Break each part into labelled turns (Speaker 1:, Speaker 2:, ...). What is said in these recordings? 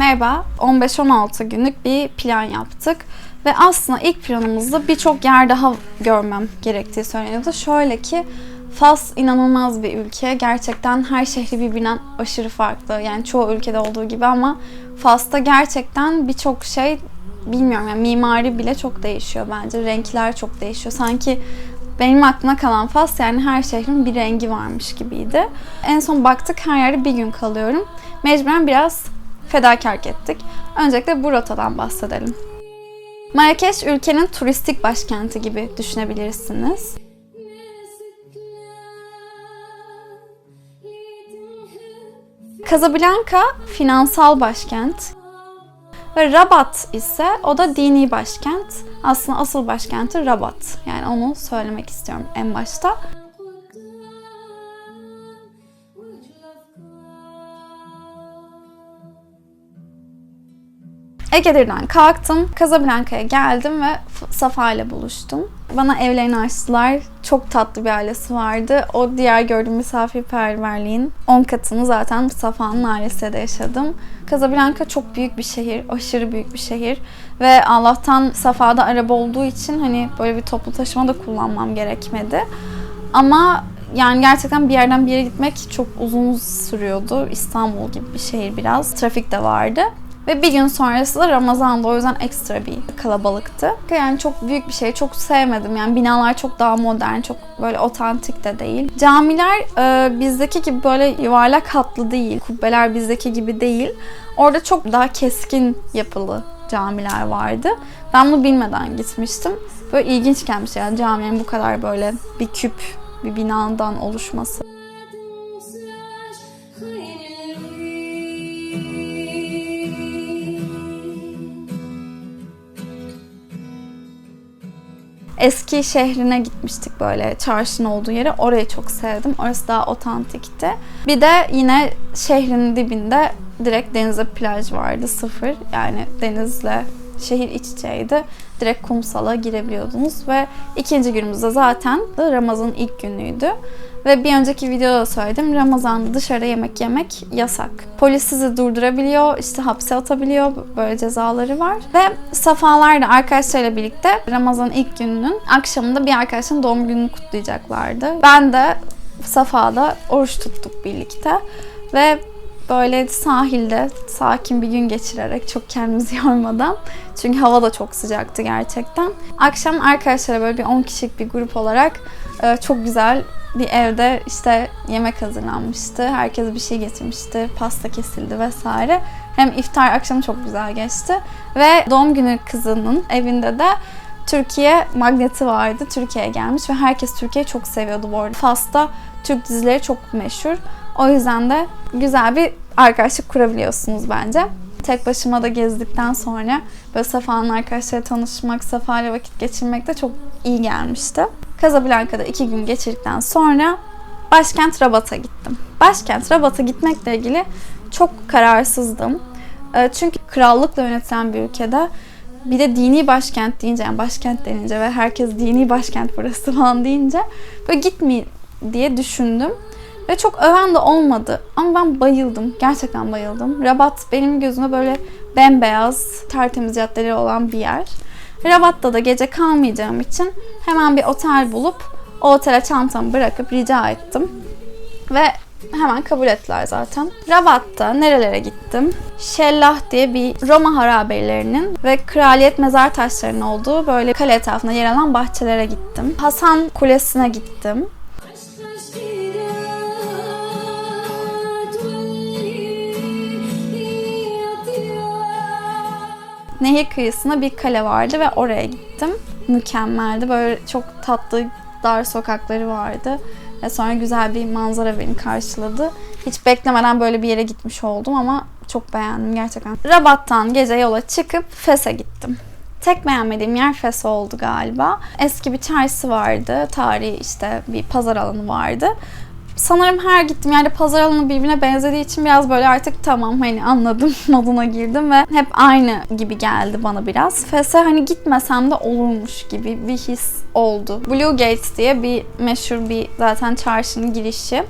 Speaker 1: Merhaba, 15-16 günlük bir plan yaptık. Ve aslında ilk planımızda birçok yer daha görmem gerektiği söyleniyordu. Şöyle ki Fas inanılmaz bir ülke. Gerçekten her şehri birbirinden aşırı farklı. Yani çoğu ülkede olduğu gibi ama Fas'ta gerçekten birçok şey bilmiyorum yani mimari bile çok değişiyor bence. Renkler çok değişiyor. Sanki benim aklıma kalan Fas yani her şehrin bir rengi varmış gibiydi. En son baktık her yerde bir gün kalıyorum. Mecburen biraz fedakarlık ettik. Öncelikle bu rotadan bahsedelim. Marrakeş ülkenin turistik başkenti gibi düşünebilirsiniz. Casablanca finansal başkent. Ve Rabat ise o da dini başkent. Aslında asıl başkenti Rabat. Yani onu söylemek istiyorum en başta. Egedir'den kalktım, Casablanca'ya geldim ve Safa ile buluştum. Bana evlerini açtılar. Çok tatlı bir ailesi vardı. O diğer gördüğüm misafirperverliğin 10 katını zaten Safa'nın ailesiyle de yaşadım. Casablanca çok büyük bir şehir, aşırı büyük bir şehir. Ve Allah'tan Safa'da araba olduğu için hani böyle bir toplu taşıma da kullanmam gerekmedi. Ama yani gerçekten bir yerden bir yere gitmek çok uzun sürüyordu. İstanbul gibi bir şehir biraz. Trafik de vardı. Ve bir gün sonrası da Ramazan'da o yüzden ekstra bir kalabalıktı. Yani çok büyük bir şey. Çok sevmedim. Yani binalar çok daha modern, çok böyle otantik de değil. Camiler e, bizdeki gibi böyle yuvarlak hatlı değil. Kubbeler bizdeki gibi değil. Orada çok daha keskin yapılı camiler vardı. Ben bunu bilmeden gitmiştim. Böyle ilginç gelmiş yani caminin bu kadar böyle bir küp bir binadan oluşması. Eski şehrine gitmiştik böyle çarşının olduğu yere. Orayı çok sevdim. Orası daha otantikti. Bir de yine şehrin dibinde direkt denize plaj vardı. Sıfır. Yani denizle şehir iç içeydi. Direkt kumsala girebiliyordunuz ve ikinci günümüzde zaten Ramazan'ın ilk günüydü. Ve bir önceki videoda söyledim. Ramazan'da dışarıda yemek yemek yasak. Polis sizi durdurabiliyor, işte hapse atabiliyor. Böyle cezaları var. Ve Safalar da arkadaşlarıyla birlikte Ramazan'ın ilk gününün akşamında bir arkadaşın doğum gününü kutlayacaklardı. Ben de Safa'da oruç tuttuk birlikte. Ve böyle sahilde sakin bir gün geçirerek çok kendimizi yormadan çünkü hava da çok sıcaktı gerçekten. Akşam arkadaşlara böyle bir 10 kişilik bir grup olarak e, çok güzel bir evde işte yemek hazırlanmıştı. Herkes bir şey getirmişti. Pasta kesildi vesaire. Hem iftar akşamı çok güzel geçti. Ve doğum günü kızının evinde de Türkiye magneti vardı. Türkiye'ye gelmiş ve herkes Türkiye'yi çok seviyordu bu arada. Fas'ta Türk dizileri çok meşhur. O yüzden de güzel bir arkadaşlık kurabiliyorsunuz bence. Tek başıma da gezdikten sonra böyle Safa'nın arkadaşlarıyla tanışmak, Safa ile vakit geçirmek de çok iyi gelmişti. Casablanca'da iki gün geçirdikten sonra başkent Rabat'a gittim. Başkent Rabat'a gitmekle ilgili çok kararsızdım. Ee, çünkü krallıkla yönetilen bir ülkede bir de dini başkent deyince yani başkent denince ve herkes dini başkent burası falan deyince böyle gitmeyeyim diye düşündüm. Ve çok öven de olmadı. Ama ben bayıldım. Gerçekten bayıldım. Rabat benim gözüme böyle bembeyaz, tertemiz caddeleri olan bir yer. Rabat'ta da gece kalmayacağım için hemen bir otel bulup o otele çantamı bırakıp rica ettim. Ve hemen kabul ettiler zaten. Rabat'ta nerelere gittim? Şellah diye bir Roma harabelerinin ve kraliyet mezar taşlarının olduğu böyle kale etrafında yer alan bahçelere gittim. Hasan Kulesi'ne gittim. Nehir kıyısında bir kale vardı ve oraya gittim. Mükemmeldi. Böyle çok tatlı dar sokakları vardı. Ve sonra güzel bir manzara beni karşıladı. Hiç beklemeden böyle bir yere gitmiş oldum ama çok beğendim gerçekten. Rabat'tan gece yola çıkıp Fes'e gittim. Tek beğenmediğim yer Fes oldu galiba. Eski bir çarşısı vardı. Tarihi işte bir pazar alanı vardı sanırım her gittiğim yerde pazar alanı birbirine benzediği için biraz böyle artık tamam hani anladım moduna girdim ve hep aynı gibi geldi bana biraz. Fes'e hani gitmesem de olurmuş gibi bir his oldu. Blue Gates diye bir meşhur bir zaten çarşının girişi.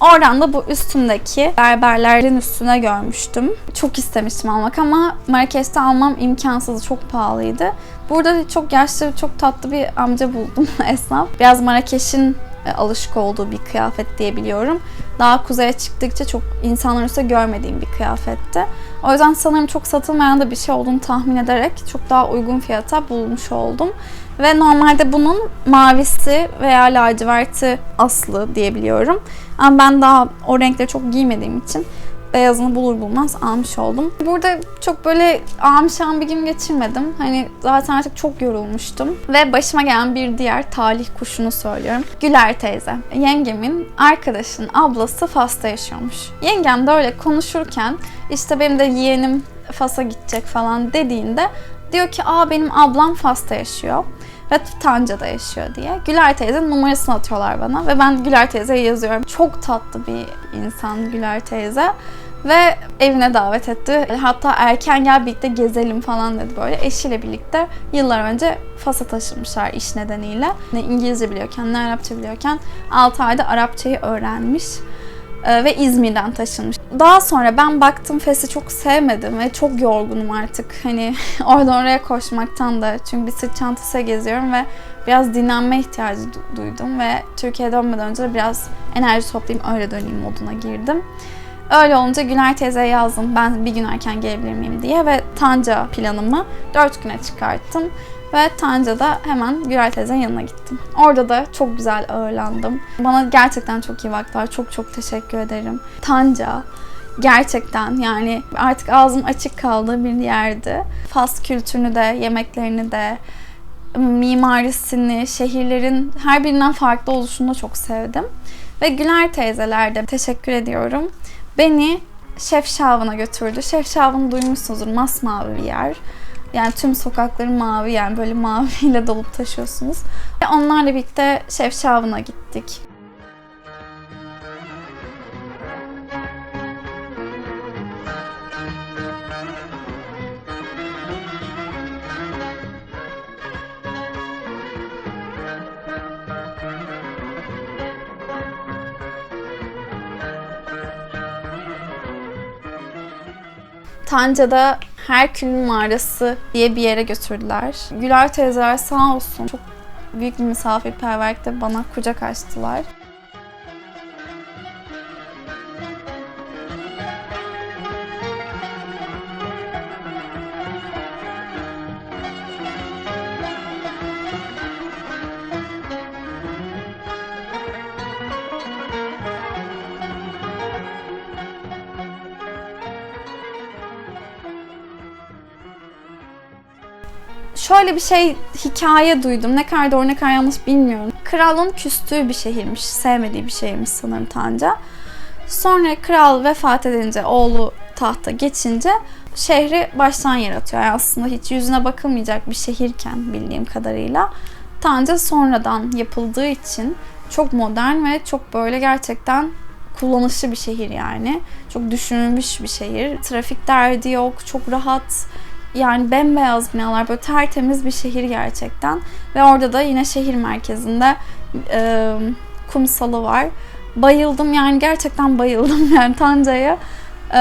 Speaker 1: Oradan da bu üstümdeki berberlerin üstüne görmüştüm. Çok istemiştim almak ama Marrakeş'te almam imkansız, çok pahalıydı. Burada çok yaşlı, çok tatlı bir amca buldum esnaf. Biraz Marrakeş'in alışık olduğu bir kıyafet diyebiliyorum. Daha kuzeye çıktıkça çok insanların üstünde görmediğim bir kıyafetti. O yüzden sanırım çok satılmayan da bir şey olduğunu tahmin ederek çok daha uygun fiyata bulmuş oldum. Ve normalde bunun mavisi veya laciverti aslı diyebiliyorum. Ama ben daha o renkleri çok giymediğim için beyazını bulur bulmaz almış oldum. Burada çok böyle amşan bir gün geçirmedim. Hani zaten artık çok yorulmuştum. Ve başıma gelen bir diğer talih kuşunu söylüyorum. Güler teyze. Yengemin arkadaşının ablası Fas'ta yaşıyormuş. Yengem de öyle konuşurken işte benim de yeğenim Fas'a gidecek falan dediğinde diyor ki aa benim ablam Fas'ta yaşıyor ve Tanca'da yaşıyor diye. Güler teyzenin numarasını atıyorlar bana ve ben Güler teyzeye yazıyorum. Çok tatlı bir insan Güler teyze ve evine davet etti. Hatta erken gel birlikte gezelim falan dedi böyle. Eşiyle birlikte yıllar önce Fas'a taşınmışlar iş nedeniyle. Ne İngilizce biliyorken ne Arapça biliyorken 6 ayda Arapçayı öğrenmiş ve İzmir'den taşınmış. Daha sonra ben baktım Fes'i çok sevmedim ve çok yorgunum artık. Hani oradan oraya koşmaktan da çünkü bir sırt çantası geziyorum ve biraz dinlenme ihtiyacı duydum ve Türkiye'ye dönmeden önce biraz enerji toplayayım öyle döneyim moduna girdim. Öyle olunca Güner teyzeye yazdım ben bir gün erken gelebilir miyim diye ve Tanca planımı 4 güne çıkarttım. Ve Tanca'da hemen Güray teyzenin yanına gittim. Orada da çok güzel ağırlandım. Bana gerçekten çok iyi baktılar. Çok çok teşekkür ederim. Tanca gerçekten yani artık ağzım açık kaldığı bir yerdi. Fas kültürünü de, yemeklerini de, mimarisini, şehirlerin her birinden farklı oluşunu da çok sevdim. Ve Güler teyzeler de teşekkür ediyorum. Beni Şef Şav'ına götürdü. Şef Şav'ını duymuşsunuzdur. Masmavi bir yer. Yani tüm sokakları mavi yani böyle maviyle dolup taşıyorsunuz. Ve onlarla birlikte Şef Şav'ına gittik. Tanca'da Herkül'ün mağarası diye bir yere götürdüler. Güler teyzeler sağ olsun çok büyük bir misafirperverlikte bana kucak açtılar. Şöyle bir şey hikaye duydum. Ne kadar doğru ne kadar yanlış bilmiyorum. Kralın küstüğü bir şehirmiş. Sevmediği bir şehirmiş sanırım Tanca. Sonra kral vefat edince oğlu tahta geçince şehri baştan yaratıyor. Yani aslında hiç yüzüne bakılmayacak bir şehirken bildiğim kadarıyla. Tanca sonradan yapıldığı için çok modern ve çok böyle gerçekten kullanışlı bir şehir yani. Çok düşünülmüş bir şehir. Trafik derdi yok, çok rahat yani bembeyaz binalar böyle tertemiz bir şehir gerçekten. Ve orada da yine şehir merkezinde e, kumsalı var. Bayıldım yani gerçekten bayıldım yani Tanca'ya. Ee,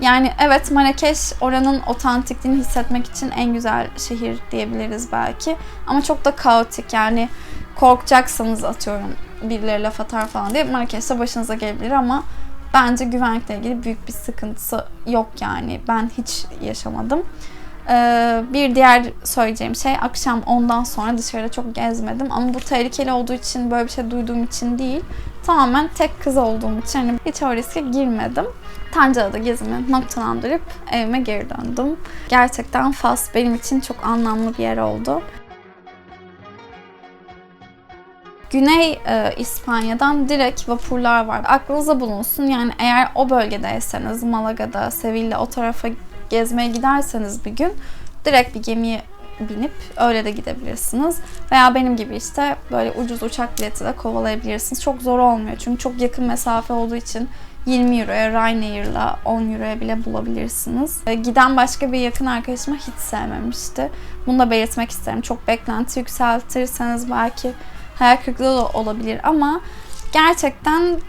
Speaker 1: yani evet Marrakeş oranın otantikliğini hissetmek için en güzel şehir diyebiliriz belki. Ama çok da kaotik yani korkacaksanız atıyorum birileri laf atar falan diye Marrakeş'te başınıza gelebilir ama bence güvenlikle ilgili büyük bir sıkıntısı yok yani. Ben hiç yaşamadım. Ee, bir diğer söyleyeceğim şey akşam ondan sonra dışarıda çok gezmedim ama bu tehlikeli olduğu için böyle bir şey duyduğum için değil. Tamamen tek kız olduğum için hani hiç o riske girmedim. Tanca'da gezimi noktalandırıp evime geri döndüm. Gerçekten Fas benim için çok anlamlı bir yer oldu. Güney e, İspanya'dan direkt vapurlar var. Aklınıza bulunsun yani eğer o bölgedeyseniz Malaga'da, Sevilla o tarafa gezmeye giderseniz bir gün direkt bir gemiye binip öyle de gidebilirsiniz. Veya benim gibi işte böyle ucuz uçak bileti de kovalayabilirsiniz. Çok zor olmuyor çünkü çok yakın mesafe olduğu için 20 euroya Ryanair'la 10 euroya bile bulabilirsiniz. Giden başka bir yakın arkadaşıma hiç sevmemişti. Bunu da belirtmek isterim. Çok beklenti yükseltirseniz belki hayal kırıklığı da olabilir ama gerçekten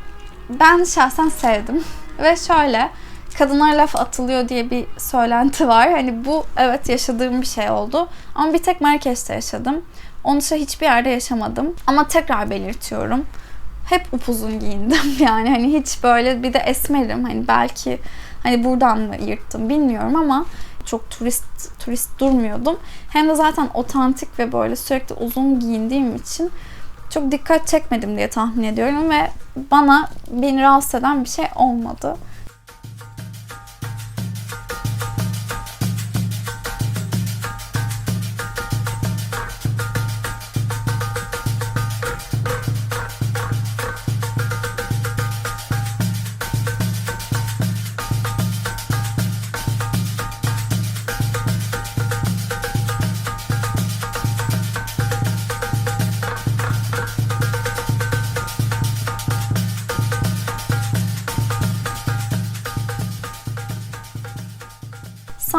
Speaker 1: ben şahsen sevdim. Ve şöyle kadınlara laf atılıyor diye bir söylenti var. Hani bu evet yaşadığım bir şey oldu. Ama bir tek Marrakeş'te yaşadım. Onun dışında hiçbir yerde yaşamadım. Ama tekrar belirtiyorum. Hep upuzun giyindim yani hani hiç böyle bir de esmerim hani belki hani buradan mı yırttım bilmiyorum ama çok turist turist durmuyordum. Hem de zaten otantik ve böyle sürekli uzun giyindiğim için çok dikkat çekmedim diye tahmin ediyorum ve bana beni rahatsız eden bir şey olmadı.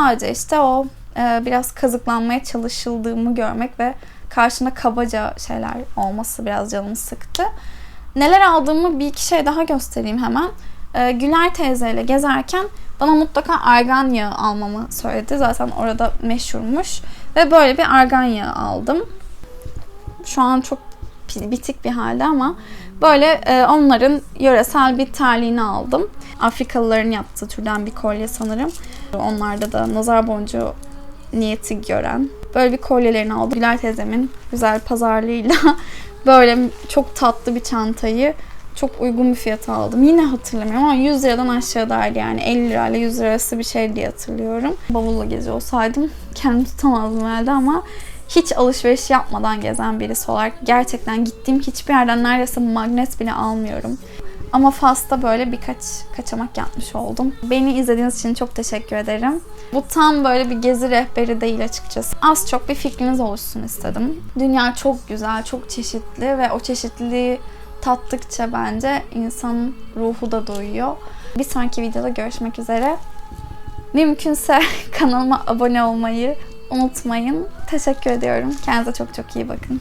Speaker 1: Sadece işte o e, biraz kazıklanmaya çalışıldığımı görmek ve karşında kabaca şeyler olması biraz canımı sıktı. Neler aldığımı bir iki şey daha göstereyim hemen. E, Güler teyzeyle gezerken bana mutlaka argan yağı almamı söyledi. Zaten orada meşhurmuş. Ve böyle bir argan yağı aldım. Şu an çok bitik bir halde ama böyle e, onların yöresel bir terliğini aldım. Afrikalıların yaptığı türden bir kolye sanırım. Onlarda da nazar boncuğu niyeti gören. Böyle bir kolyelerini aldım. Güler teyzemin güzel pazarlığıyla böyle çok tatlı bir çantayı çok uygun bir fiyata aldım. Yine hatırlamıyorum ama 100 liradan aşağıdaydı yani 50 lirayla 100 lira arası bir şey diye hatırlıyorum. Bavulla geziyor olsaydım kendimi tutamazdım herhalde ama hiç alışveriş yapmadan gezen birisi olarak gerçekten gittiğim hiçbir yerden neredeyse magnet bile almıyorum. Ama Fas'ta böyle birkaç kaçamak yapmış oldum. Beni izlediğiniz için çok teşekkür ederim. Bu tam böyle bir gezi rehberi değil açıkçası. Az çok bir fikriniz oluşsun istedim. Dünya çok güzel, çok çeşitli ve o çeşitliliği tattıkça bence insanın ruhu da doyuyor. Bir sonraki videoda görüşmek üzere. Mümkünse kanalıma abone olmayı unutmayın. Teşekkür ediyorum. Kendinize çok çok iyi bakın.